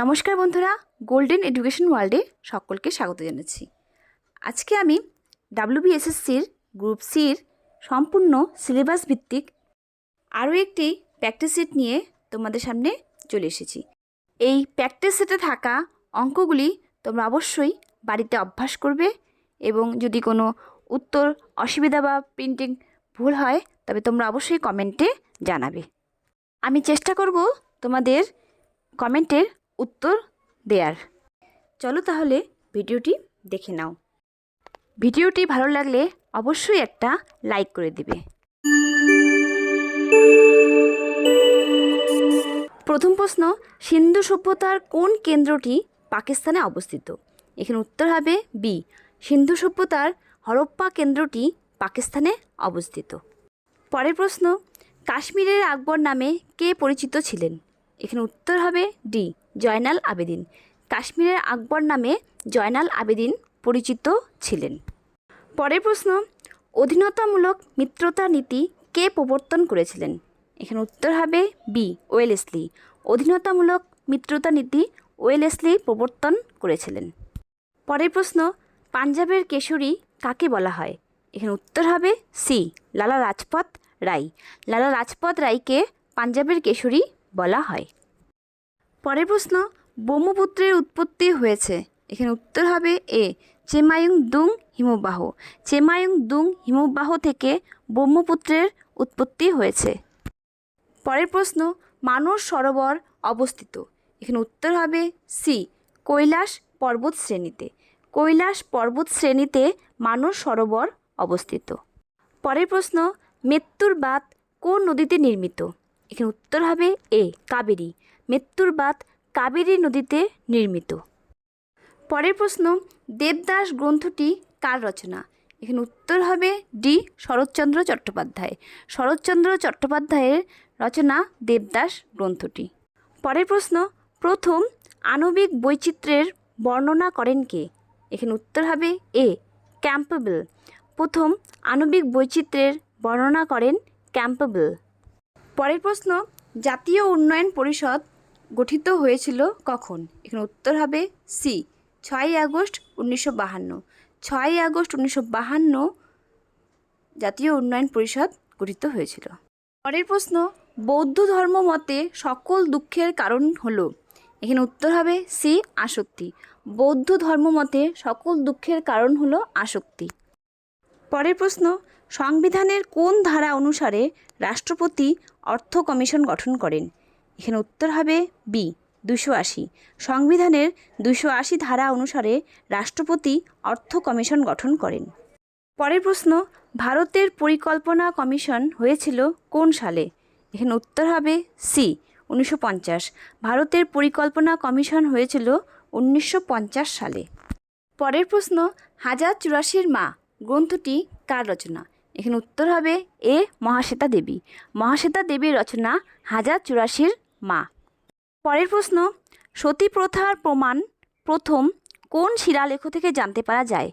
নমস্কার বন্ধুরা golden education ওয়ার্ল্ডে সকলকে স্বাগত জানাচ্ছি। আজকে আমি ডাব্লিউবিএসএসসির গ্রুপ সির সম্পূর্ণ সিলেবাস ভিত্তিক আরও একটি প্র্যাকটিস সেট নিয়ে তোমাদের সামনে চলে এসেছি। এই প্র্যাকটিস সেটে থাকা অঙ্কগুলি তোমরা অবশ্যই বাড়িতে অভ্যাস করবে এবং যদি কোনো উত্তর, অসুবিধা বা প্রিন্টিং ভুল হয়, তবে তোমরা অবশ্যই কমেন্টে জানাবে। আমি চেষ্টা করব তোমাদের কমেন্টের উত্তর দেয়ার। চলো তাহলে ভিডিওটি দেখে নাও। ভিডিওটি ভালো লাগলে অবশ্যই একটা লাইক করে দিবে। প্রথম প্রশ্ন, সিন্ধু সভ্যতার কোন কেন্দ্রটি পাকিস্তানে অবস্থিত? এখানে উত্তর হবে বি সিন্ধু সভ্যতার হরপ্পা কেন্দ্রটি পাকিস্তানে অবস্থিত। পরের প্রশ্ন, কাশ্মীরের আকবর নামে কে পরিচিত ছিলেন? এখানে উত্তর হবে ডি জয়নাল আবেদিন। কাশ্মীরের আকবর নামে জয়নাল আবেদিন পরিচিত ছিলেন। পরের প্রশ্ন, অধীনতামূলক মিত্রতা নীতি কে প্রবর্তন করেছিলেন? এখানে উত্তর হবে বি ওয়েলেসলি অধীনতামূলক মিত্রতা নীতি ওয়েলেসলি প্রবর্তন করেছিলেন। পরের প্রশ্ন, পাঞ্জাবের কেশরী কাকে বলা হয়? এখানে উত্তর হবে সি, লালা রাজপথ রায়। লালা রাজপথ রায়কে পাঞ্জাবের কেশরী বলা হয়। পরের প্রশ্ন, ব্রহ্মপুত্রের উৎপত্তি হয়েছে। এখানে উত্তর হবে এ চেমায়ুং দুং হিমবাহ। চেমায়ুং দুং হিমবাহ থেকে ব্রহ্মপুত্রের উৎপত্তি হয়েছে। পরের প্রশ্ন মানস সরোবর অবস্থিত। এখানে উত্তর হবে সি, কৈলাস পর্বত শ্রেণীতে। কৈলাস পর্বত শ্রেণীতে মানস সরোবর অবস্থিত। পরের প্রশ্ন মৃত্যুর বাঁধ কোন নদীতে নির্মিত? এখানে উত্তর হবে এ, কাবেরী। মৃত্যুর বাঁধ কাবেরী নদীতে নির্মিত। পরের প্রশ্ন, দেবদাস গ্রন্থটি কার রচনা? এখানে উত্তর হবে ডি শরৎচন্দ্র চট্টোপাধ্যায়। শরৎচন্দ্র চট্টোপাধ্যায়ের রচনা দেবদাস গ্রন্থটি। পরের প্রশ্ন, প্রথম আণবিক বৈচিত্র্যের বর্ণনা করেন কে? এখানে উত্তর হবে এ, ক্যাম্পবেল। প্রথম আণবিক বৈচিত্র্যের বর্ণনা করেন ক্যাম্পবেল। পরের প্রশ্ন, জাতীয় উন্নয়ন পরিষদ গঠিত হয়েছিল কখন? এখানে উত্তর হবে সি ছয়ই আগস্ট উনিশশো বাহান্ন। ছয়ই আগস্ট উনিশশো বাহান্ন জাতীয় উন্নয়ন পরিষদ গঠিত হয়েছিল। পরের প্রশ্ন, বৌদ্ধ ধর্ম মতে সকল দুঃখের কারণ হলো? এখানে উত্তর হবে সি আসক্তি। বৌদ্ধ ধর্ম মতে সকল দুঃখের কারণ হলো আসক্তি। পরের প্রশ্ন, সংবিধানের কোন ধারা অনুসারে রাষ্ট্রপতি অর্থ কমিশন গঠন করেন? এখানে উত্তর হবে বি দুশো আশি। সংবিধানের দুশো আশি ধারা অনুসারে রাষ্ট্রপতি অর্থ কমিশন গঠন করেন। পরের প্রশ্ন, ভারতের পরিকল্পনা কমিশন হয়েছিল কোন সালে? এখানে উত্তর হবে সি উনিশশো পঞ্চাশ। ভারতের পরিকল্পনা কমিশন হয়েছিল উনিশশো পঞ্চাশ সালে। পরের প্রশ্ন, হাজার চুরাশির মা, গ্রন্থটি কার রচনা? এখানে উত্তর হবে এ মহাশ্বেতা দেবী। মহাশ্বেতা দেবীর রচনা হাজার চুরাশির মা। পরের প্রশ্ন, সতী প্রথার প্রমাণ প্রথম কোন শিলালেখ থেকে জানতে পারা যায়?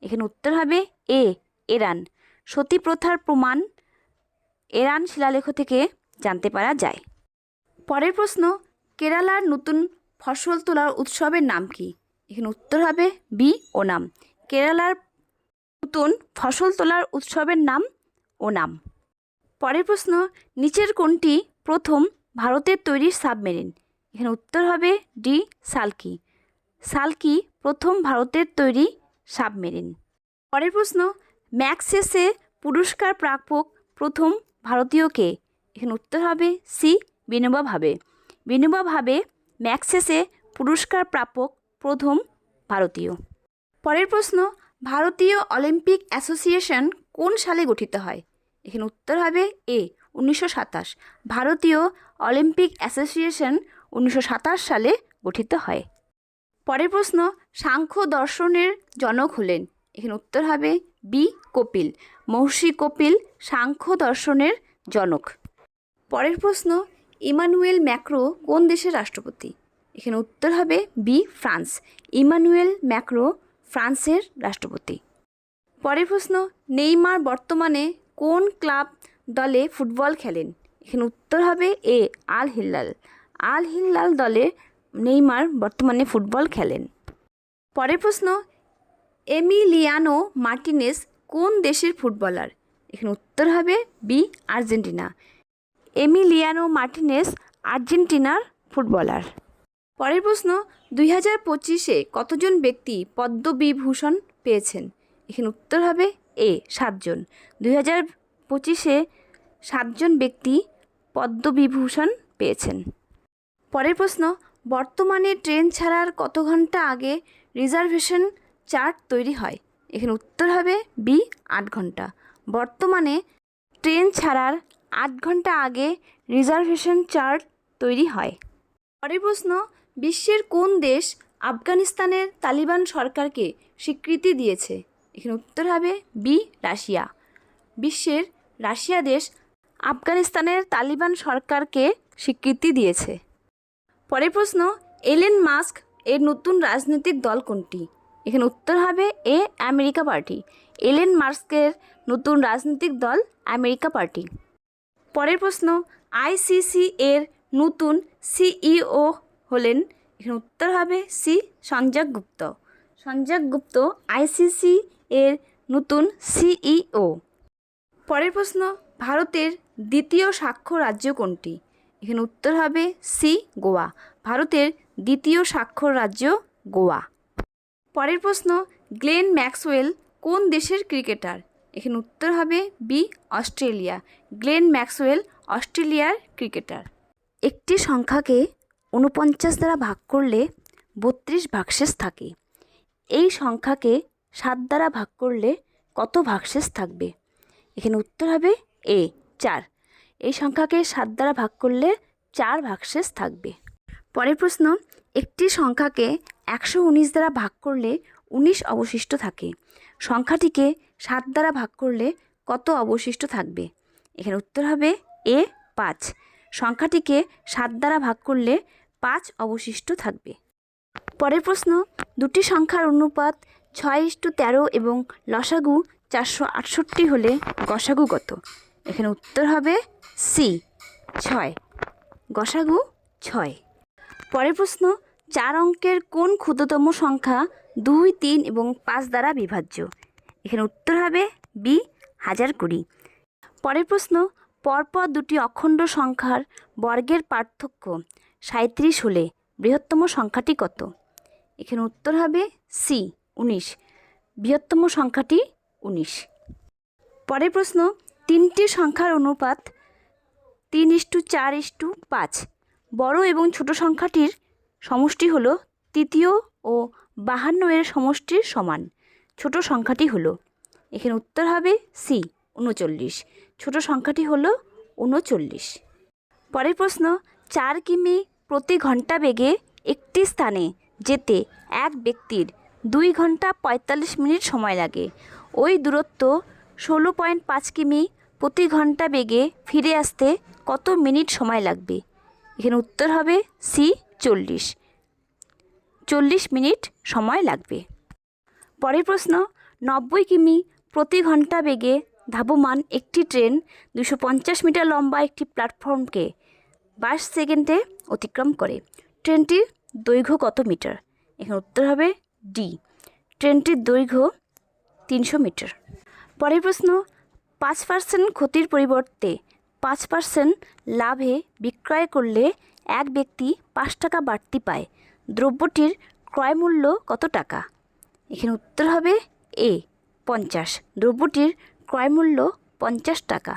এখানে উত্তর হবে এ, এরান। সতী প্রথার প্রমাণ এরান শিলালেখ থেকে জানতে পারা যায়। পরের প্রশ্ন, কেরালার নতুন ফসল তোলার উৎসবের নাম কি? এখানে উত্তর হবে বি, ওনাম। কেরালার নতুন ফসল তোলার উৎসবের নাম ওনাম। পরের প্রশ্ন, নিচের কোনটি প্রথম ভারতের তৈরি সাবমেরিন। এখানে উত্তর হবে ডি, সালকি। সালকি প্রথম ভারতের তৈরি সাবমেরিন। পরের প্রশ্ন, ম্যাক্সেসে পুরস্কার প্রাপক প্রথম ভারতীয় কে? এখানে উত্তর হবে সি বিনোবা ভাবে বিনোবা ভাবে ম্যাক্সেসে পুরস্কার প্রাপক প্রথম ভারতীয়। পরের প্রশ্ন, ভারতীয় অলিম্পিক অ্যাসোসিয়েশন কোন সালে গঠিত হয়? এখানে উত্তর হবে এ উনিশশো সাতাশ, ভারতীয় অলিম্পিক অ্যাসোসিয়েশন উনিশশো সাতাশ সালে গঠিত হয়। পরের প্রশ্ন, সাংখ্য দর্শনের জনক হলেন। এখানে উত্তর হবে বি, কপিল। মহর্ষি কপিল সাংখ্য দর্শনের জনক। পরের প্রশ্ন, ইমানুয়েল ম্যাক্রো কোন দেশের রাষ্ট্রপতি? এখানে উত্তর হবে বি, ফ্রান্স। ইমানুয়েল ম্যাক্রো ফ্রান্সের রাষ্ট্রপতি। পরের প্রশ্ন, নেইমার বর্তমানে কোন ক্লাব দলে ফুটবল খেলেন। এখানে উত্তর হবে এ, আল হিল্লাল। আল হিল্লাল দলে নেইমার বর্তমানে ফুটবল খেলেন। পরের প্রশ্ন, এমিলিয়ানো মার্টিনেস কোন দেশের ফুটবলার? এখানে উত্তর হবে বি, আর্জেন্টিনা। এমিলিয়ানো মার্টিনেস আর্জেন্টিনার ফুটবলার। পরের প্রশ্ন, দুই হাজার পঁচিশে কতজন ব্যক্তি পদ্মবিভূষণ পেয়েছেন? এখানে উত্তর হবে এ, সাতজন। দুই হাজার পঁচিশে সাতজন ব্যক্তি পদ্মবিভূষণ পেয়েছেন। পরের প্রশ্ন, বর্তমানে ট্রেন ছাড়ার কত ঘণ্টা আগে রিজার্ভেশন চার্ট তৈরি হয়? এখানে উত্তর হবে বি আট ঘণ্টা। বর্তমানে ট্রেন ছাড়ার আট ঘণ্টা আগে রিজার্ভেশন চার্ট তৈরি হয়। পরের প্রশ্ন, বিশ্বের কোন দেশ আফগানিস্তানের তালিবান সরকারকে স্বীকৃতি দিয়েছে? এখানে উত্তর হবে বি রাশিয়া। বিশ্বের রাশিয়া দেশ আফগানিস্তানের তালিবান সরকারকে স্বীকৃতি দিয়েছে। পরের প্রশ্ন, এলেন মাস্ক এর নতুন রাজনৈতিক দল কোনটি? এখানে উত্তর হবে এ, আমেরিকা পার্টি। এলেন মাস্কের নতুন রাজনৈতিক দল আমেরিকা পার্টি। পরের প্রশ্ন, আইসিসি এর নতুন সিইও হলেন? এখানে উত্তর হবে সি সঞ্জয় গুপ্ত। সঞ্জয় গুপ্ত আইসিসি এর নতুন সিইও। পরের প্রশ্ন ভারতের দ্বিতীয় সাক্ষ্য রাজ্য কোনটি? এখানে উত্তর হবে সি, গোয়া। ভারতের দ্বিতীয় স্বাক্ষর রাজ্য গোয়া। পরের প্রশ্ন, গ্লেন ম্যাক্সওয়েল কোন দেশের ক্রিকেটার? এখানে উত্তর হবে বি, অস্ট্রেলিয়া। গ্লেন ম্যাক্সওয়েল অস্ট্রেলিয়ার ক্রিকেটার। একটি সংখ্যাকে উনপঞ্চাশ দ্বারা ভাগ করলে বত্রিশ ভাগশেষ থাকে। এই সংখ্যাকে সাত দ্বারা ভাগ করলে কত ভাগশেষ থাকবে? এখানে উত্তর হবে এ, চার। এই সংখ্যাকে সাত দ্বারা ভাগ করলে চার ভাগশেষ থাকবে। পরের প্রশ্ন, একটি সংখ্যাকে একশো উনিশ দ্বারা ভাগ করলে উনিশ অবশিষ্ট থাকে। সংখ্যাটিকে সাত দ্বারা ভাগ করলে কত অবশিষ্ট থাকবে? এখানে উত্তর হবে এ, পাঁচ। সংখ্যাটিকে সাত দ্বারা ভাগ করলে পাঁচ অবশিষ্ট থাকবে। পরের প্রশ্ন, দুটি সংখ্যার অনুপাত ছয় ইস্টু তেরো এবং লসাগু চারশো আটষট্টি হলে গসাগু কত? এখানে উত্তর হবে সি ছয়। গসাগু, ছয়। পরের প্রশ্ন, চার অঙ্কের কোন ক্ষুদ্রতম সংখ্যা দুই, তিন এবং পাঁচ দ্বারা বিভাজ্য? এখানে উত্তর হবে বি হাজার কুড়ি। পরের প্রশ্ন, পরপর দুটি অখণ্ড সংখ্যার বর্গের পার্থক্য সাঁত্রিশ হলে বৃহত্তম সংখ্যাটি কত? এখানে উত্তর হবে সি উনিশ। বৃহত্তম সংখ্যাটি উনিশ। পরের প্রশ্ন তিনটি সংখ্যার অনুপাত তিন ইস্টু চার ইস্টু পাঁচ। বড় এবং ছোট সংখ্যাটির সমষ্টি হল তৃতীয় ও বাহান্ন এর সমষ্টির সমান। ছোট সংখ্যাটি হলো, এখানে উত্তর হবে সি, উনচল্লিশ। ছোট সংখ্যাটি হলো উনচল্লিশ। পরের প্রশ্ন, চার কিমি প্রতি ঘণ্টা বেগে একটি স্থানে যেতে এক ব্যক্তির দুই ঘণ্টা পঁয়তাল্লিশ মিনিট সময় লাগে। ওই দূরত্ব ষোলো পয়েন্ট পাঁচ কিমি প্রতি ঘণ্টা বেগে ফিরে আসতে কত মিনিট সময় লাগবে? এখানে উত্তর হবে সি চল্লিশ। চল্লিশ মিনিট সময় লাগবে। পরের প্রশ্ন, নব্বই কিমি প্রতি ঘণ্টা বেগে ধাবমান একটি ট্রেন দুশো মিটার লম্বা একটি প্ল্যাটফর্মকে বাইশ সেকেন্ডে অতিক্রম করে। ট্রেনটির দৈর্ঘ্য কত মিটার? এখানে উত্তর হবে ডি ট্রেনটির দৈর্ঘ্য তিনশো মিটার। পরের প্রশ্ন পাঁচ পার্সেন্ট ক্ষতির পরিবর্তে পাঁচ পার্সেন্ট লাভে বিক্রয় করলে এক ব্যক্তি পাঁচ টাকা বাড়তি পায়। দ্রব্যটির ক্রয়মূল্য কত টাকা? এখানে উত্তর হবে এ, পঞ্চাশ। দ্রব্যটির ক্রয়মূল্য পঞ্চাশ টাকা।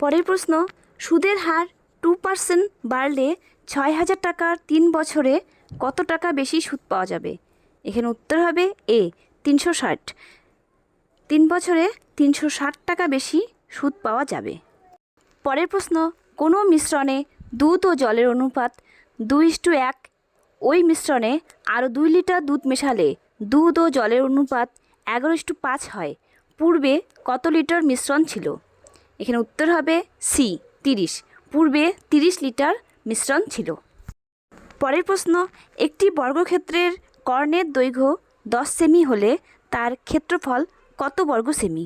পরের প্রশ্ন, সুদের হার টু পার্সেন্ট বাড়লে ছয় হাজার টাকার তিন বছরে কত টাকা বেশি সুদ পাওয়া যাবে? এখানে উত্তর হবে এ, তিনশো ষাট। তিন বছরে তিনশো ষাট টাকা বেশি সুদ পাওয়া যাবে। পরের প্রশ্ন, কোনো মিশ্রণে দুধ ও জলের অনুপাত দুই ইস্টু এক। ওই মিশ্রণে আরও দুই লিটার দুধ মেশালে দুধ ও জলের অনুপাত এগারো ইস্টু পাঁচ হয়। পূর্বে কত লিটার মিশ্রণ ছিল? এখানে উত্তর হবে সি, তিরিশ। পূর্বে তিরিশ লিটার মিশ্রণ ছিল। পরের প্রশ্ন, একটি বর্গক্ষেত্রের কর্ণের দৈর্ঘ্য দশ সেমি হলে তার ক্ষেত্রফল কত বর্গ সেমি?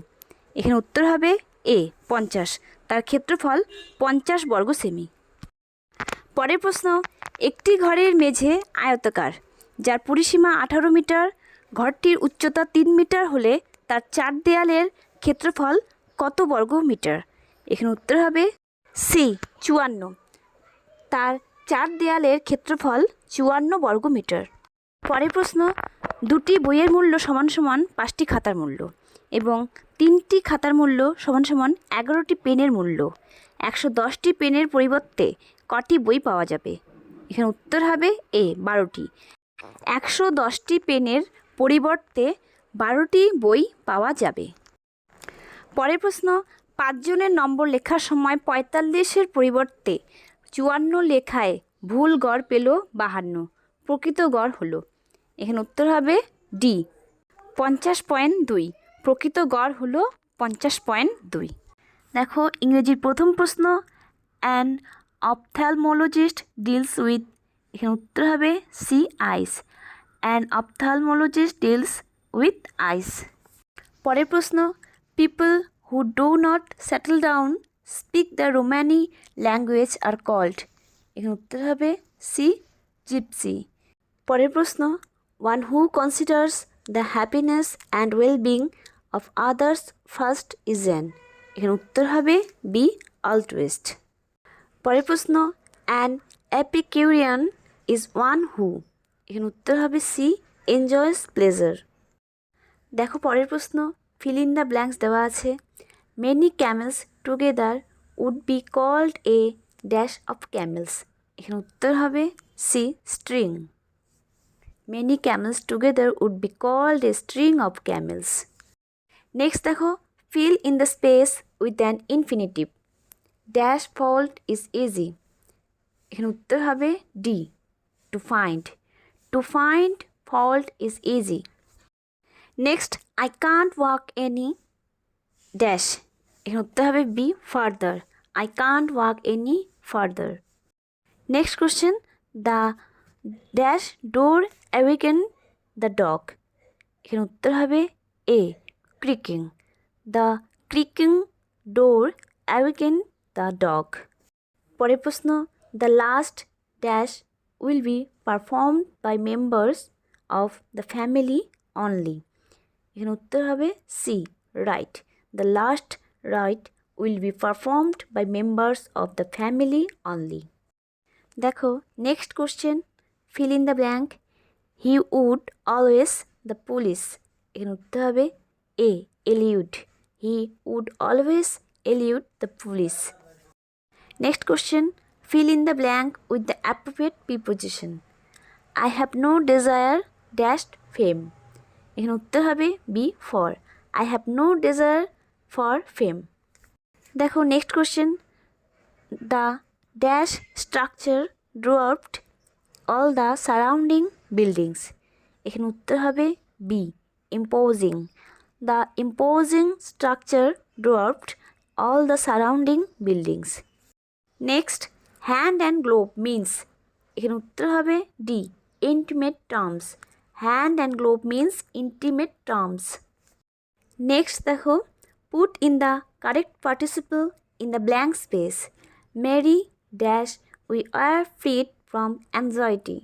এখানে উত্তর হবে এ, পঞ্চাশ। তার ক্ষেত্রফল পঞ্চাশ বর্গ সেমি। পরের প্রশ্ন, একটি ঘরের মেঝে আয়তাকার, যার পরিসীমা আঠারো মিটার, ঘরটির উচ্চতা তিন মিটার হলে তার চার দেয়ালের ক্ষেত্রফল কত বর্গ মিটার? এখানে উত্তর হবে সি, চুয়ান্ন। তার চার দেয়ালের ক্ষেত্রফল চুয়ান্ন বর্গ মিটার। পরের প্রশ্ন, দুটি বইয়ের মূল্য সমান সমান পাঁচটি খাতার মূল্য। এবং তিনটি খাতার মূল্য সমান সমান এগারোটি পেনের মূল্য। একশো দশটি পেনের পরিবর্তে কটি বই পাওয়া যাবে? এখানে উত্তর হবে এ, বারোটি। একশো দশটি পেনের পরিবর্তে বারোটি বই পাওয়া যাবে। পরের প্রশ্ন, পাঁচজনের নম্বর লেখার সময় পঁয়তাল্লিশের পরিবর্তে চুয়ান্ন লেখায় ভুল গড় পেল বাহান্ন। প্রকৃত গড় হলো। এখানে উত্তর হবে ডি। পঞ্চাশ পয়েন্ট দুই। প্রকৃত গড় হলো পঞ্চাশ পয়েন্ট দুই। দেখো, ইংরেজির প্রথম প্রশ্ন অ্যান অপথ্যালমোলজিস্ট ডিলস উইথ এখানে উত্তর হবে C eyes an ophthalmologist deals with eyes পরের প্রশ্ন people who do not settle down speak the Romany language are called এখানে উত্তর হবে সি জিপসি পরের প্রশ্ন one who considers the happiness and well being of others first is an এখানে উত্তর হবে বি অলটুইস্ট পরের প্রশ্ন an epicurean is one who এখানে উত্তর হবে সি এনজয়স প্লেজার দেখো পরের প্রশ্ন ফিল ইন দ্য ব্ল্যাঙ্কস দেওয়া আছে। Many camels together would be called a dash of camels এখানে উত্তর হবে C string many camels together would be called a string of camels next দেখো fill in the space with an infinitive dash fault is easy এখানে উত্তর হবে D to find to find fault is easy next I can't walk any dash এখানে উত্তর হবে B farther I can't walk any farther next question the dash door awaken the dog এখানে উত্তর হবে A creaking the creaking door awaken the dog পরের প্রশ্ন the last dash will be perform by members of the family only এখানে উত্তর হবে C rite the last rite will be performed by members of the family only দেখো next question fill in the blank he would always the police এখানে উত্তর হবে A elude he would always elude the police next question fill in the blank with the appropriate preposition. I have no desire dashed fame. এখানে উত্তর হবে B for I have no desire for fame দেখো next question the dash structure drew out all the surrounding buildings এখানে উত্তর হবে B imposing the imposing structure drew out all the surrounding buildings next hand and glove means এখানে উত্তর হবে D intimate terms hand and glove means intimate terms next দেখো put in the correct participle in the blank space Mary dash we are freed from anxiety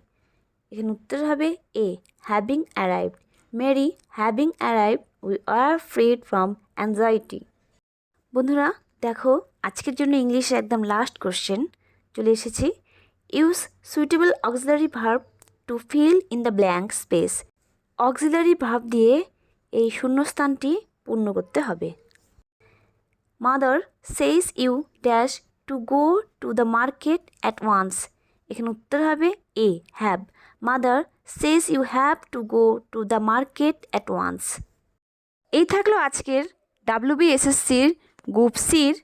এখানে উত্তর হবে A having arrived Mary having arrive we are freed from anxiety বন্ধুরা, দেখো, আজকের জন্য ইংলিশে একদম লাস্ট কোশ্চেন চলে এসেছি। Use suitable auxiliary verb to fill in the blank space auxiliary verb দিয়ে এই শূন্যস্থানটি পূর্ণ করতে হবে। Mother says you dash to go to the market at once এখানে উত্তর হবে A have mother says you have to go to the market at once এই থাকল আজকের ডাব্লিউবিএসএসসির গ্রুপ সির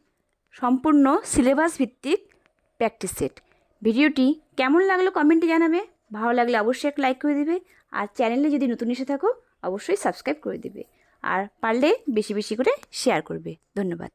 সম্পূর্ণ সিলেবাস ভিত্তিক প্র্যাকটিস সেট ভিডিওটি কেমন লাগল কমেন্টে জানাবে, ভালো লাগলে অবশ্যই একটা লাইক করে দেবে, আর চ্যানেলে যদি নতুন এসে থাকো, অবশ্যই সাবস্ক্রাইব করে দেবে, আর পারলে বেশি বেশি করে শেয়ার করবে। ধন্যবাদ।